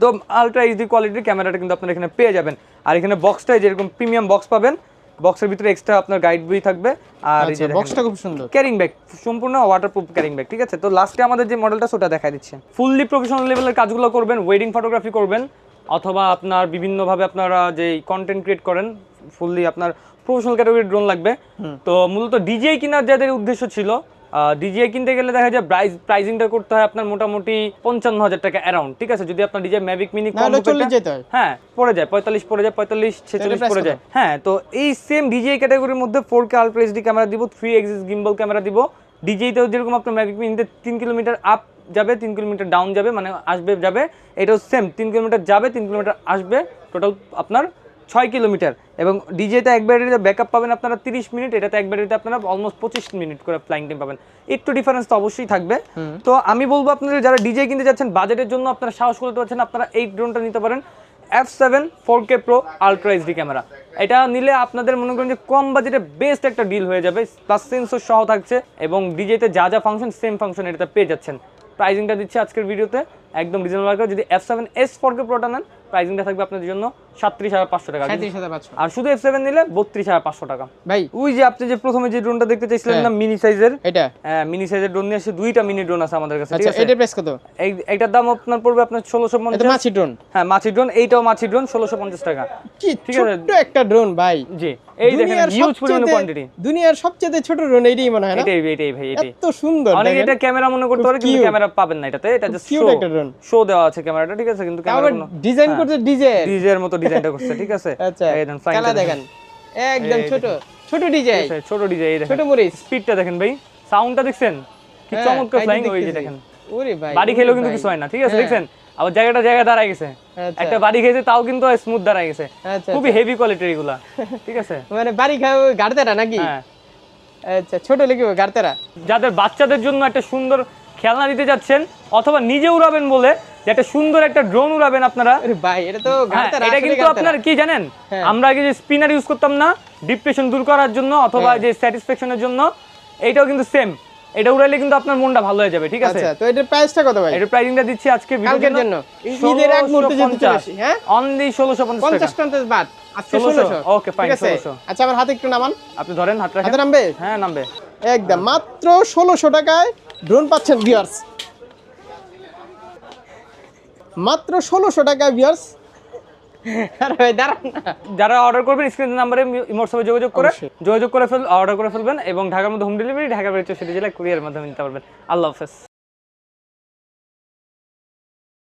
একদম আলট্রা এইচডি কোয়ালিটির ক্যামেরাটা কিন্তু আপনারা এখানে পেয়ে যাবেন। আর এখানে বক্সটা যেরকম প্রিমিয়াম বক্স পাবেন বক্সের ভিতরে এক্সট্রা আপনার গাইড বই থাকবে আর এই আচ্ছা যে বক্সটা খুব সুন্দর। ক্যারিং ব্যাগ সম্পূর্ণ ওয়াটারপ্রুফ ক্যারিং ব্যাগ ঠিক আছে? তো লাস্টে আমাদের যে মডেলটা সেটা দেখাই দিচ্ছে। ফুললি প্রফেশনাল লেভেলের কাজগুলো করবেন ওয়েডিং ফটোগ্রাফি করবেন অথবা আপনার বিভিন্নভাবে আপনারা যে কন্টেন্ট ক্রিয়েট করেন ফুললি আপনার প্রফেশনাল ক্যাটাগরির ড্রোন লাগবে। তো মূলত ডিজিআই কেনার যাদের উদ্দেশ্য ছিল ডিজিআই কিনতে গেলে দেখা যায় প্রাইস প্রাইজিংটা করতে হয় আপনার মোটামুটি পঞ্চান্ন হাজার টাকা অ্যারাউন্ড ঠিক আছে? যদি আপনার ডিজিআই ম্যাভিক মিনি হয়। পড়ে যায় পঁয়তাল্লিশ পড়ে যায় পঁয়তাল্লিশ ছেচল্লিশ পড়ে যায়। হ্যাঁ তো এই সেম ডিজিআই ক্যাটাগরির মধ্যে four K ultra HD camera দিব থ্রি এক্সিস গিম্বল ক্যামেরা দিব। ডিজিআইতেও যেরকম আপনার ম্যাভিক মিনিতে তিন কিলোমিটার আপ যাবে তিন কিলোমিটার ডাউন যাবে মানে আসবে যাবে এটাও সেম তিন কিলোমিটার যাবে তিন কিলোমিটার আসবে টোটাল আপনার ছয় কিলোমিটার। এবং ডিজেতে এক ব্যাটারিতে ব্যাকআপ পাবেন আপনারা তিরিশ মিনিট এটাতে এক ব্যাটারিতে আপনারা অলমোস্ট পঁচিশ মিনিট করে ফ্লাইং টাইম পাবেন। একটু ডিফারেন্স তো অবশ্যই থাকবে। তো আমি বলব আপনাদের যারা ডিজে কিনতে যাচ্ছেন বাজেটের জন্য আপনারা সাহস করতে পারছেন আপনারা এই ড্রোনটা নিতে পারেন। F seven four K pro ultra HD camera এটা নিলে আপনাদের মনে করেন যে কম বাজেটে বেস্ট একটা ডিল হয়ে যাবে। প্লাস সেন্সর সহ থাকছে এবং ডিজেতে যা যা ফাংশন সেম ফাংশন এটাতে পেয়ে যাচ্ছেন। প্রাইজিংটা দিচ্ছে আজকের ভিডিওতে একদম রিজনেবল করে যদি F seven S four K প্রোটা নেন প্রাইসিংটা থাকবে আপনাদের জন্য সাতত্রিশ হাজার পাঁচশো টাকা। আর শুধু এফ সেভেন নিলে বত্রিশ হাজার পাঁচশো টাকা। ভাই। ওই যে আপনি যে প্রথমে যে ড্রোনটা দেখতে চাইছিলেন হ্যাঁ। না মিনি সাইজের এটা। হ্যাঁ মিনি সাইজের ড্রোন নিয়ে আসছে দুইটা মিনি ড্রোন আছে আমাদের কাছে আচ্ছা আছে? এটার প্রাইস কত? এইটার দাম আপনার পড়বে আপনার ষোলোশো এটা পঞ্চাশ মাছি ড্রোন হ্যাঁ মাছি ড্রোন এইটাও মাছি ড্রোন ষোলোশো পঞ্চাশ টাকা। কি ঠিক আছে। একটা ড্রোন ভাই। জি। এই দেখেন হিউজ পরিমাণ কোয়ান্টিটি দুনিয়ার সবচেয়ে ছোট ড্রোন এইটাই মনে হয় না? এটাই এটাই ভাই এটাই। এত সুন্দর অনেকে এটা ক্যামেরা মনে করতে পারে কিন্তু ক্যামেরা পাবেন না এটাতে এটা জাস্ট একটা শো দেওয়া আছে ক্যামেরাটা ঠিক আছে? কিন্তু ক্যামেরা ডিজাইন করতে ডিজের মতো ডিজাইনটা করছে ঠিক আছে? [laughs] আচ্ছা এই দেখেন, দেখেন। একদম ছোট ছোট আছে, ছোট ডিজাইন এই দেখেন। ছোট মরিচ। স্পিডটা দেখেন ভাই। সাউন্ডটা দেখছেন? কি হ্যাঁ, চমৎকার ফ্লাইং ওই যে দেখেন। ওরে ভাই বাড়ি খেলেও কিন্তু কিছু হয় না ঠিক আছে? হ্যাঁ। দেখছেন? আবার জায়গাটা জায়গায় দাঁড়ায় গেছে। আচ্ছা। একটা বাড়ি খেয়েছে তাও কিন্তু স্মুথ দাঁড়ায় গেছে। আচ্ছা খুবই হেভি কোয়ালিটির এগুলা [laughs] ঠিক আছে? মানে বাড়ি খাও গাড়তেরা নাকি? হ্যাঁ। আচ্ছা ছোট লিখি গাড়তেরা? যাদের বাচ্চাদের জন্য একটা সুন্দর খেলনা দিতে যাচ্ছেন অথবা নিজে উড়াবেন বলে একটা সুন্দর একটা ড্রোন উড়াবেন আপনারা। ভাই এটা তো হ্যাঁ, এটা কিন্তু আপনার কি জানেন? হ্যাঁ। আমরা আগে যে স্পিনার ইউজ করতাম না ডিপ্রেশন দূর করার জন্য অথবা হ্যাঁ। যে স্যাটিসফ্যাকশনের জন্য এইটাও কিন্তু সেম এটা উড়াইলে কিন্তু আপনার মনটা ভালো হয়ে যাবে ঠিক আছে? আচ্ছা তো এটার প্রাইসটা কত ভাই? এটার প্রাইসিংটা দিচ্ছি আজকে কালকের জন্য। ঈদের এক মুহূর্তে যেহেতু চলে আসি, হ্যাঁ? অনলি ষোলোশো পঞ্চাশ পঞ্চাশ টাকা। পঞ্চাশ বাট আজকে 1600 ষোলোশো। Okay, fine, ঠিক আছে? 1600 আচ্ছা আমার হাতে একটু নামান। আপনি ধরেন হাত রাখেন। হাতে নামবে? হ্যাঁ নামবে। একদম মাত্র ষোলোশো টাকায় ড্রোন পাচ্ছেন ভিউয়ার্স মাত্র ষোলোশো টাকা ভিয়ার্স যারা অর্ডার করবেন স্ক্রিন নাম্বারে হোয়াটসঅ্যাপে যোগাযোগ করে যোগাযোগ করে ফেল অর্ডার করে ফেলবেন এবং ঢাকার মধ্যে হোম ডেলিভারি ঢাকা বেড়ে চৌষট্টি জেলায় কুরিয়ার মাধ্যমে নিতে পারবেন। আল্লাহ হাফেজ।